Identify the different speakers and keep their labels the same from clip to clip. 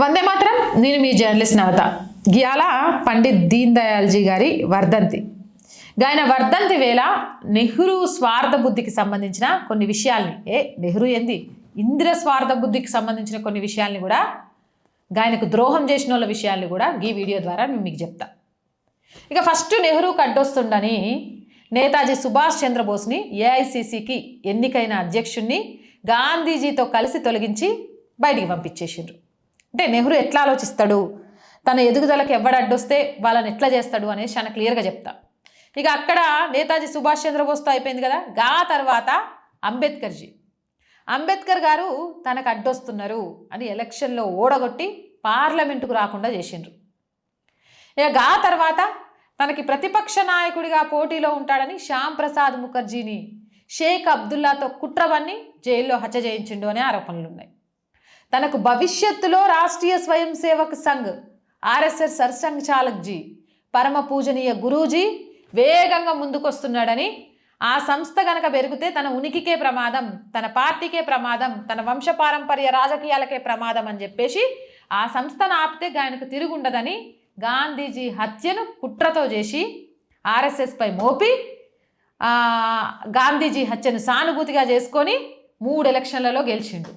Speaker 1: వందే మాత్రం నేను మీ జర్నలిస్ట్ నవత. గియాల పండిత్ దీన్ దయాల్జీ గారి వర్ధంతి. గాయన వర్ధంతి వేళ నెహ్రూ స్వార్థ బుద్ధికి సంబంధించిన కొన్ని విషయాల్ని ఏ నెహ్రూ ఏంది? ఇంద్ర స్వార్థ బుద్ధికి సంబంధించిన కొన్ని విషయాల్ని కూడా ఆయనకు ద్రోహం చేసిన వాళ్ళ విషయాల్ని కూడా ఈ వీడియో ద్వారా మేము మీకు చెప్తా. ఇక ఫస్ట్ నెహ్రూకి అడ్డొస్తుండని నేతాజీ సుభాష్ చంద్రబోస్ని ఏఐసిసికి ఎన్నికైన అధ్యక్షుణ్ణి గాంధీజీతో కలిసి తొలగించి బయటికి పంపించేసిండ్రు. అంటే నెహ్రూ ఎట్లా ఆలోచిస్తాడు? తన ఎదుగుదలకు ఎవడు అడ్డొస్తే వాళ్ళని ఎట్లా చేస్తాడు అనేది చాలా క్లియర్గా చెప్తా. ఇక అక్కడ నేతాజీ సుభాష్ చంద్రబోస్తో అయిపోయింది కదా. గా తర్వాత అంబేద్కర్జీ. అంబేద్కర్ గారు తనకు అడ్డొస్తున్నారు అని ఎలక్షన్లో ఓడగొట్టి పార్లమెంటుకు రాకుండా చేసిండ్రు. ఇక గా తర్వాత తనకి ప్రతిపక్ష నాయకుడిగా పోటీలో ఉంటాడని శ్యామ్ ప్రసాద్ ముఖర్జీని షేక్ అబ్దుల్లాతో కుట్రవన్నీ జైల్లో హత్య చేయించిండు అనే ఆరోపణలు ఉన్నాయి. తనకు భవిష్యత్తులో రాష్ట్రీయ స్వయం సేవక్ సంఘ్ ఆర్ఎస్ఎస్ సర్సంఘ్ చాలక్జీ పరమ పూజనీయ గురూజీ వేగంగా ముందుకొస్తున్నాడని ఆ సంస్థ గనక పెరిగితే తన ఉనికికే ప్రమాదం తన పార్టీకే ప్రమాదం తన వంశపారంపర్య రాజకీయాలకే ప్రమాదం అని చెప్పేసి ఆ సంస్థను ఆపితే ఆయనకు తిరుగుండదని గాంధీజీ హత్యను కుట్రతో చేసి ఆర్ఎస్ఎస్పై మోపి గాంధీజీ హత్యను సానుభూతిగా చేసుకొని మూడు ఎలక్షన్లలో గెలిచిండు.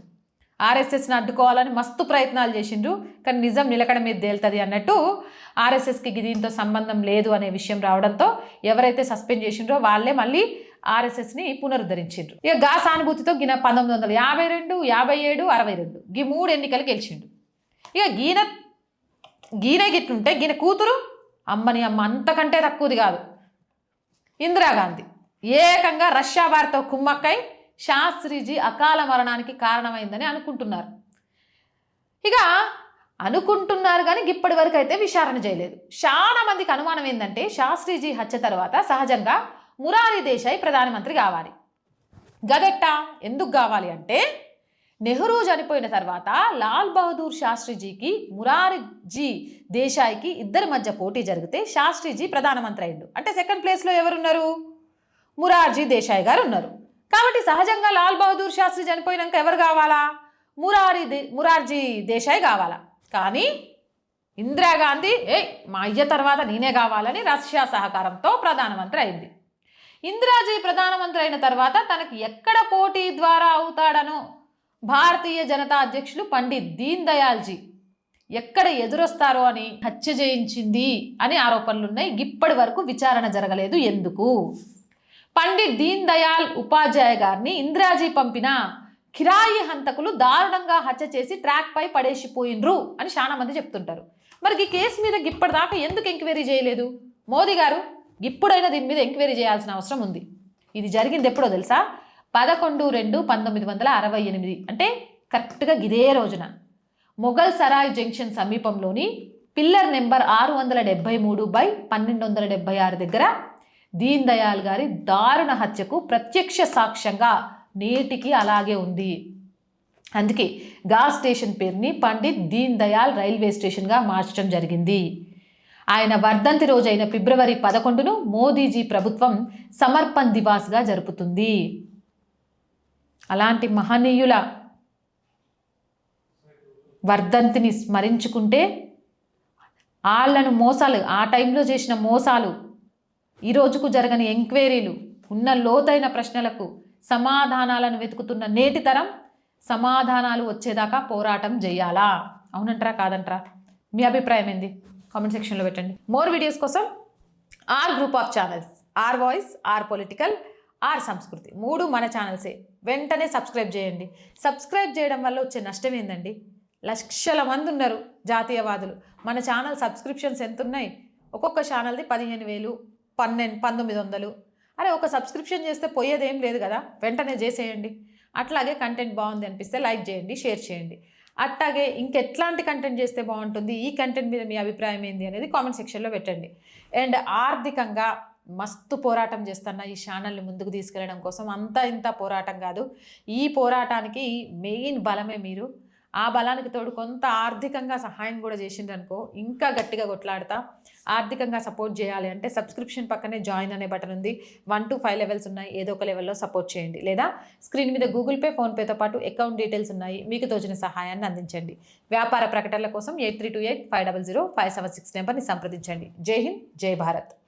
Speaker 1: ఆర్ఎస్ఎస్ని అడ్డుకోవాలని మస్తు ప్రయత్నాలు చేసిండ్రు కానీ నిజం నిలకడ మీద తేలుతుంది అన్నట్టు ఆర్ఎస్ఎస్కి దీంతో సంబంధం లేదు అనే విషయం రావడంతో ఎవరైతే సస్పెండ్ చేసిండ్రో వాళ్ళే మళ్ళీ ఆర్ఎస్ఎస్ని పునరుద్ధరించిండ్రు. ఇక గా సానుభూతితో గిన పంతొమ్మిది వందల యాభై రెండు యాభై ఏడు అరవై రెండు గీ మూడు ఎన్నికలు గెలిచిండు ఇక గీన గీనే గిట్లుంటే గీన కూతురు అమ్మని అమ్మ అంతకంటే తక్కువది కాదు. ఇందిరాగాంధీ ఏకంగా రష్యా వారితో కుమ్మక్కై శాస్త్రీజీ అకాల మరణానికి కారణమైందని అనుకుంటున్నారు. ఇక అనుకుంటున్నారు కానీ ఇప్పటి వరకు అయితే విచారణ చేయలేదు. చాలా మందికి అనుమానం ఏంటంటే శాస్త్రీజీ హత్య తర్వాత సహజంగా మురారి దేశాయ్ ప్రధానమంత్రి కావాలి. గదెట్టా? ఎందుకు కావాలి అంటే నెహ్రూ చనిపోయిన తర్వాత లాల్ బహదూర్ శాస్త్రిజీకి మురారిజీ దేశాయికి ఇద్దరి మధ్య పోటీ జరిగితే శాస్త్రిజీ ప్రధానమంత్రి అయిండు అంటే సెకండ్ ప్లేస్లో ఎవరున్నారు? మురార్జీ దేశాయ్ గారు ఉన్నారు. కాబట్టి సహజంగా లాల్ బహదూర్ శాస్త్రి చనిపోయినాక ఎవరు కావాలా? మురారి దే మురార్జీ దేశాయ్ కావాలా? కానీ ఇందిరాగాంధీ ఏ మా అయ్య తర్వాత నేనే కావాలని రష్యా సహకారంతో ప్రధానమంత్రి అయింది. ఇందిరాజీ ప్రధానమంత్రి అయిన తర్వాత తనకు ఎక్కడ పోటీ ద్వారా అవుతాడనో భారతీయ జనతా అధ్యక్షులు పండిత్ దీన్ దయాల్జీ ఎక్కడ ఎదురొస్తారో అని హత్య చేయించింది అని ఆరోపణలున్నాయి. ఇప్పటి వరకు విచారణ జరగలేదు. ఎందుకు? పండిత్ దీన్ దయాల్ ఉపాధ్యాయ గారిని ఇందిరాజీ పంపిన కిరాయి హంతకులు దారుణంగా హత్య చేసి ట్రాక్ పై పడేసిపోయినరు అని చాలా మంది చెప్తుంటారు. మరి ఈ కేసు మీద ఇప్పటిదాకా ఎందుకు ఎంక్వైరీ చేయలేదు? మోదీ గారు ఇప్పుడైనా దీని మీద ఎంక్వైరీ చేయాల్సిన అవసరం ఉంది. ఇది జరిగింది ఎప్పుడో తెలుసా? పదకొండు రెండు పంతొమ్మిది వందల అరవై ఎనిమిది. అంటే కరెక్ట్గా ఇదే రోజున. మొఘల్ సరాయ్ జంక్షన్ సమీపంలోని పిల్లర్ నెంబర్ ఆరు వందల డెబ్బై మూడు బై పన్నెండు వందల డెబ్బై ఆరు దగ్గర దీన్ దయాల్ గారి దారుణ హత్యకు ప్రత్యక్ష సాక్ష్యంగా నేటికి అలాగే ఉంది. అందుకే గా స్టేషన్ పేరుని పండిత్ దీన్ దయాల్ రైల్వే స్టేషన్గా మార్చడం జరిగింది. ఆయన వర్ధంతి రోజైన ఫిబ్రవరి పదకొండును మోదీజీ ప్రభుత్వం సమర్పణ్ దివాస్గా జరుపుతుంది. అలాంటి మహనీయుల వర్ధంతిని స్మరించుకుంటే వాళ్ళను మోసాలు ఆ టైంలో చేసిన మోసాలు ఈ రోజుకు జరగని ఎంక్వైరీలు ఉన్న లోతైన ప్రశ్నలకు సమాధానాలను వెతుకుతున్న నేటి తరం సమాధానాలు వచ్చేదాకా పోరాటం చేయాలా అవునంటారా కాదంటారా? మీ అభిప్రాయం ఏంది? కామెంట్ సెక్షన్లో పెట్టండి. మోర్ వీడియోస్ కోసం R group of channels R voice R political R Sanskriti మూడు మన ఛానల్సే. వెంటనే సబ్స్క్రైబ్ చేయండి సబ్స్క్రైబ్ చేయడం వల్ల వచ్చే నష్టం ఏందండి? లక్షల మంది ఉన్నారు జాతీయవాదులు. మన ఛానల్ సబ్స్క్రిప్షన్స్ ఎంత ఉన్నాయి ఒక్కొక్క ఛానల్ది పదిహేను వేలు పన్నెండు పంతొమ్మిది వందలు. అరే ఒక సబ్స్క్రిప్షన్ చేస్తే పోయేదేం లేదు కదా వెంటనే చేసేయండి. అట్లాగే కంటెంట్ బాగుంది అనిపిస్తే లైక్ చేయండి షేర్ చేయండి. అట్లాగే ఇంకెట్లాంటి కంటెంట్ చేస్తే బాగుంటుంది ఈ కంటెంట్ మీద మీ అభిప్రాయం ఏంది అనేది కామెంట్ సెక్షన్లో పెట్టండి. అండ్ ఆర్థికంగా మస్తు పోరాటం చేస్తున్న ఈ ఛానల్ని ముందుకు తీసుకెళ్ళడం కోసం అంత ఇంత పోరాటం కాదు. ఈ పోరాటానికి మెయిన్ బలమే మీరు. ఆ బలానికి తోడు కొంత ఆర్థికంగా సహాయం కూడా చేసిండ్రనుకో ఇంకా గట్టిగా కొట్లాడతా ఆర్థికంగా సపోర్ట్ చేయాలి. అంటే సబ్స్క్రిప్షన్ పక్కనే జాయిన్ అనే బటన్ ఉంది. వన్ టు ఫైవ్ లెవెల్స్ ఉన్నాయి. ఏదో ఒక లెవెల్లో సపోర్ట్ చేయండి. లేదా స్క్రీన్ మీద గూగుల్ పే ఫోన్పేతో పాటు అకౌంట్ డీటెయిల్స్ ఉన్నాయి. మీకు తోచిన సహాయాన్ని అందించండి. వ్యాపార ప్రకటనల కోసం eight three two eight five double zero five seven six నెంబర్ని సంప్రదించండి. జై హింద్ జై భారత్.